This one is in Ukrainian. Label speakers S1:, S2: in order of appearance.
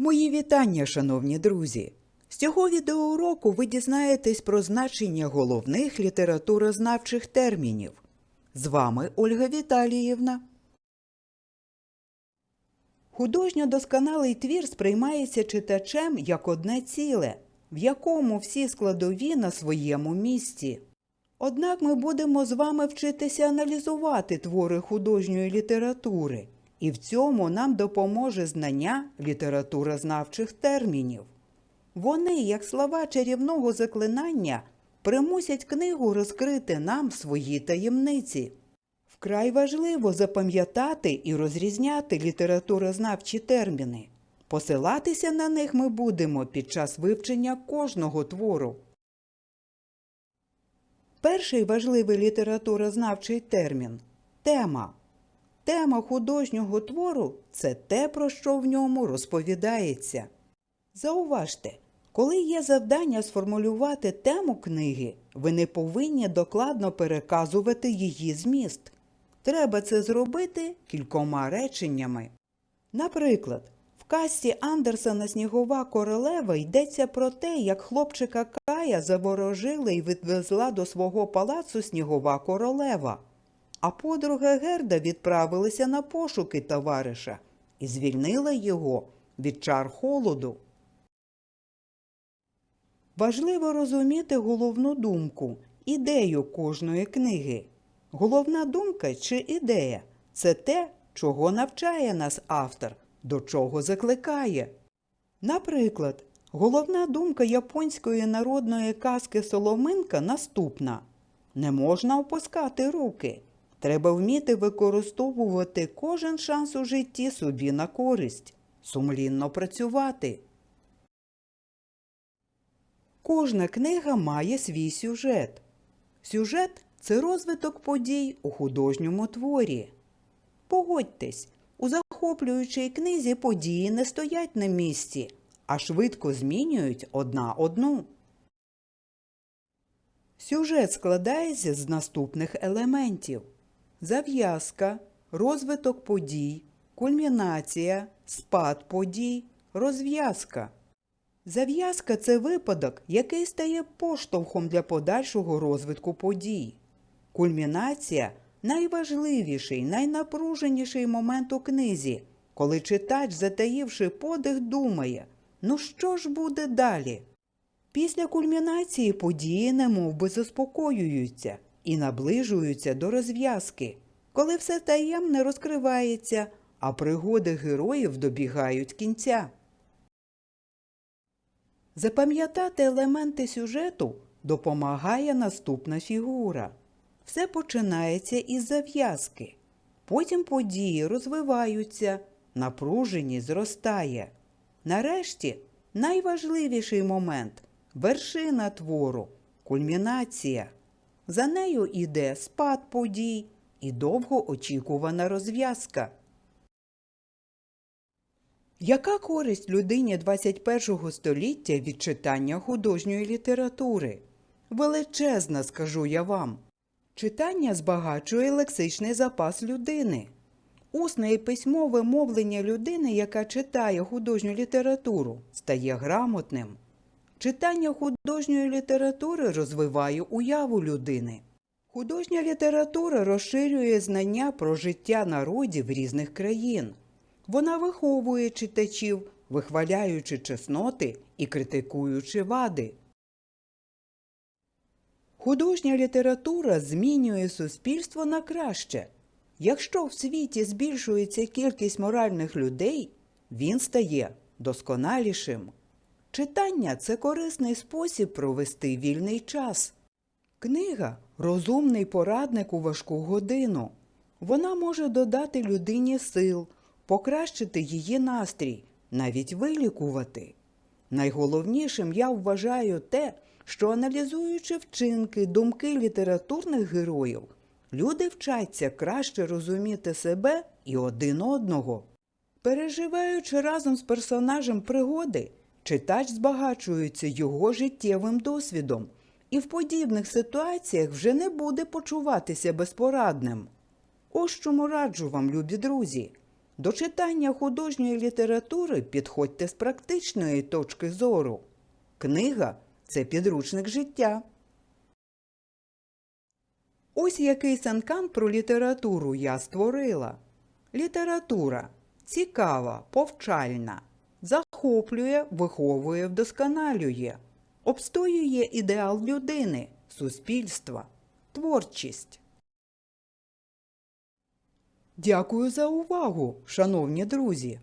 S1: Мої вітання, шановні друзі! З цього відеоуроку ви дізнаєтесь про значення головних літературознавчих термінів. З вами Ольга Віталіївна. Художньо досконалий твір сприймається читачем як одне ціле, в якому всі складові на своєму місці. Однак ми будемо з вами вчитися аналізувати твори художньої літератури, і в цьому нам допоможе знання літературознавчих термінів. Вони, як слова чарівного заклинання, примусять книгу розкрити нам свої таємниці. Вкрай важливо запам'ятати і розрізняти літературознавчі терміни. Посилатися на них ми будемо під час вивчення кожного твору. Перший важливий літературознавчий термін тема. Тема художнього твору це те, про що в ньому розповідається. Зауважте, коли є завдання сформулювати тему книги, ви не повинні докладно переказувати її зміст. Треба це зробити кількома реченнями. Наприклад, в касті Андерсона Снігова королева йдеться про те, як хлопчика Кая заворожили і відвезла до свого палацу Снігова королева, а подруга Герда відправилася на пошуки товариша і звільнила його від чар холоду. Важливо розуміти головну думку, ідею кожної книги. Головна думка чи ідея це те, чого навчає нас автор, до чого закликає. Наприклад, головна думка японської народної казки Соломинка наступна: не можна опускати руки. Треба вміти використовувати кожен шанс у житті собі на користь, сумлінно працювати. Кожна книга має свій сюжет. Сюжет це розвиток подій у художньому творі. Погодьтесь, у захоплюючій книзі події не стоять на місці, а швидко змінюють одна одну. Сюжет складається з наступних елементів: зав'язка, розвиток подій, кульмінація, спад подій, розв'язка. Зав'язка це випадок, який стає поштовхом для подальшого розвитку подій. Кульмінація найважливіший, найнапруженіший момент у книзі, коли читач, затаївши подих, думає, ну що ж буде далі? Після кульмінації події немовби заспокоюються і наближуються до розв'язки, коли все таємне розкривається, а пригоди героїв добігають кінця. Запам'ятати елементи сюжету допомагає наступна фігура. Все починається із зав'язки. Потім події розвиваються, напруженість зростає. Нарешті найважливіший момент вершина твору, кульмінація. За нею іде спад подій і довгоочікувана розв'язка. Яка користь людині 21 століття від читання художньої літератури? Величезна, скажу я вам. Читання збагачує лексичний запас людини. Усне і письмове мовлення людини, яка читає художню літературу, стає грамотним. Читання художньої літератури розвиває уяву людини. Художня література розширює знання про життя народів різних країн. Вона виховує читачів, вихваляючи чесноти і критикуючи вади. Художня література змінює суспільство на краще. Якщо в світі збільшується кількість моральних людей, він стає досконалішим. Читання це корисний спосіб провести вільний час. Книга розумний порадник у важку годину. Вона може додати людині сил, покращити її настрій, навіть вилікувати. Найголовнішим я вважаю те, що аналізуючи вчинки, думки літературних героїв, люди вчаться краще розуміти себе і один одного. Переживаючи разом з персонажем пригоди, читач збагачується його життєвим досвідом і в подібних ситуаціях вже не буде почуватися безпорадним. Ось чому раджу вам, любі друзі, До читання художньої літератури підходьте з практичної точки зору. Книга це підручник життя. Ось який санкан про літературу я створила. Література цікава, повчальна, захоплює, виховує, вдосконалює, обстоює ідеал людини, суспільства, творчість. Дякую за увагу, шановні друзі!